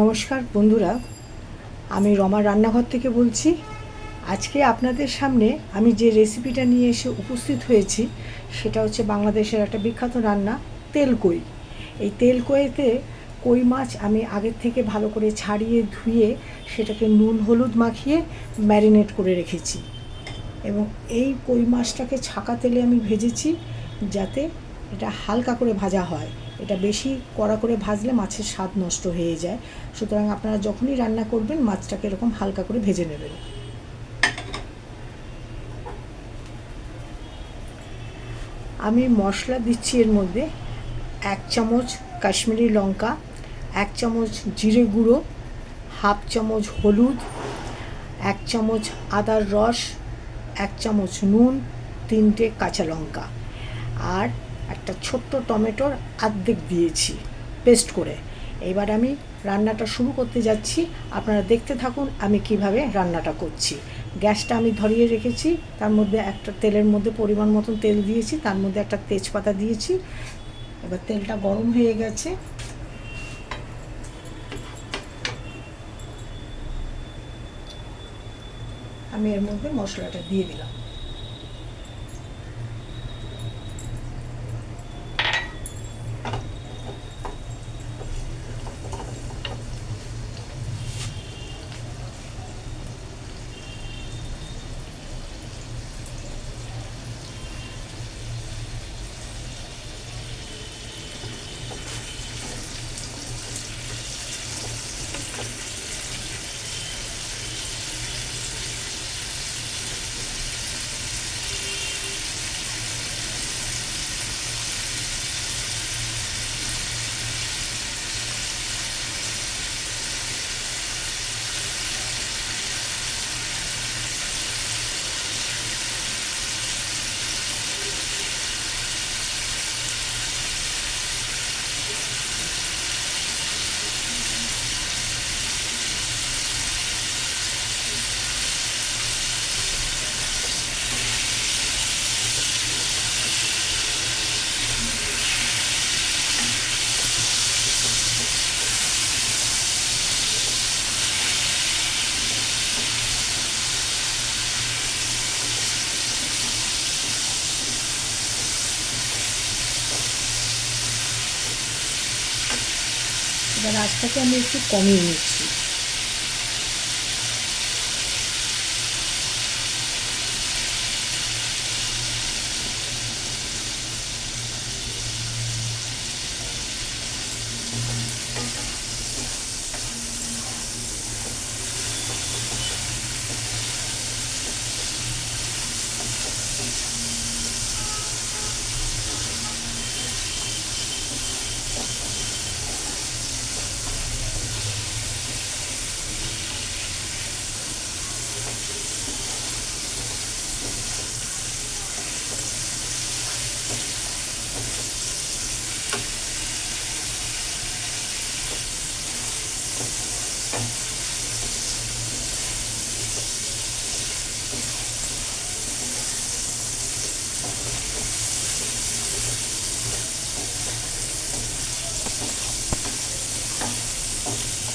নমস্কার বন্ধুরা, আমি রমা রান্নাঘর থেকে বলছি। আজকে আপনাদের সামনে আমি যে রেসিপিটা নিয়ে এসে উপস্থিত হয়েছি, সেটা হচ্ছে বাংলাদেশের একটা বিখ্যাত রান্না, তেলকই। এই তেলকইতে কই মাছ আমি আগের থেকে ভালো করে ছাড়িয়ে, ধুয়ে, সেটাকে নুন, হলুদ মাখিয়ে ম্যারিনেট করে রেখেছি। এবং এই কই মাছটাকে ছাকা তেলে আমি ভেজেছি, যাতে এটা হালকা করে ভাজা হয়। এটা বেশি কড়া করে ভাজলে মাছের স্বাদ নষ্ট হয়ে যায়। সুতরাং আপনারা যখনই রান্না করবেন, মাছটাকে এরকম হালকা করে ভেজে নেবেন। আমি মশলা দিচ্ছি এর মধ্যে এক চামচ কাশ্মীরি লঙ্কা, এক চামচ জিরে গুঁড়ো, হাফ চামচ হলুদ, এক চামচ আদার রস, এক চামচ নুন, তিনটে কাঁচা লঙ্কা। আর একটা ছোট্ট টমেটোর আর্ধেক দিয়েছি পেস্ট করে। এবার আমি রান্নাটা শুরু করতে যাচ্ছি। আপনারা দেখতে থাকুন আমি কীভাবে রান্নাটা করছি। গ্যাসটা আমি ধরিয়ে রেখেছি, তার মধ্যে একটা তেলের মধ্যে পরিমাণ মতন তেল দিয়েছি, তার মধ্যে একটা তেজপাতা দিয়েছি। এবার তেলটা গরম হয়ে গেছে। আমি এর মধ্যে মশলাটা দিয়ে দিলাম। এবার আজটাকে আমি একটু কমিয়ে নিচ্ছি।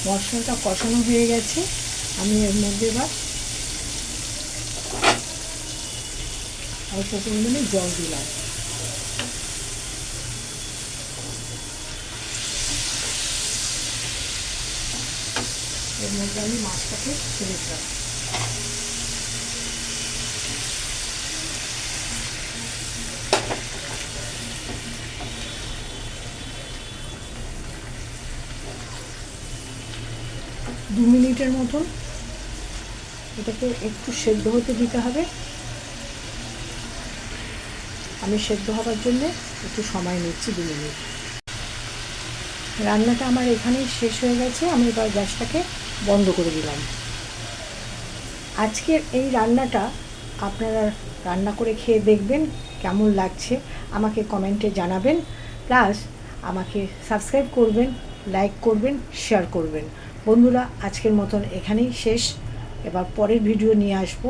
মশলাটা কষানো হয়ে গেছে। আমি এর মধ্যে এবার অল্প পরিমাণে জল দিলাম। এর মধ্যে আমি মাছটাকে ছেড়ে দিলাম। দু মিনিটের মতন। এটাকে একটু সেদ্ধ হতে দিতে হবে। আমি সেদ্ধ হওয়ার জন্য একটু সময় নিচ্ছি দু মিনিট। রান্নাটা আমার এখানেই শেষ হয়ে গেছে। আমি এবার গ্যাসটাকে বন্ধ করে দিলাম। আজকের এই রান্নাটা আপনারা রান্না করে খেয়ে দেখবেন কেমন লাগছে। আমাকে কমেন্টে জানাবেন। প্লাস আমাকে সাবস্ক্রাইব করবেন, লাইক করবেন, শেয়ার করবেন। বন্ধুরা, আজকের মতন এখানেই শেষ। এবার পরের ভিডিও নিয়ে আসব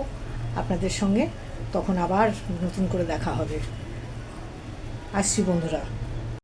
আপনাদের সঙ্গে। তখন আবার নতুন করে দেখা হবে। আসছি বন্ধুরা।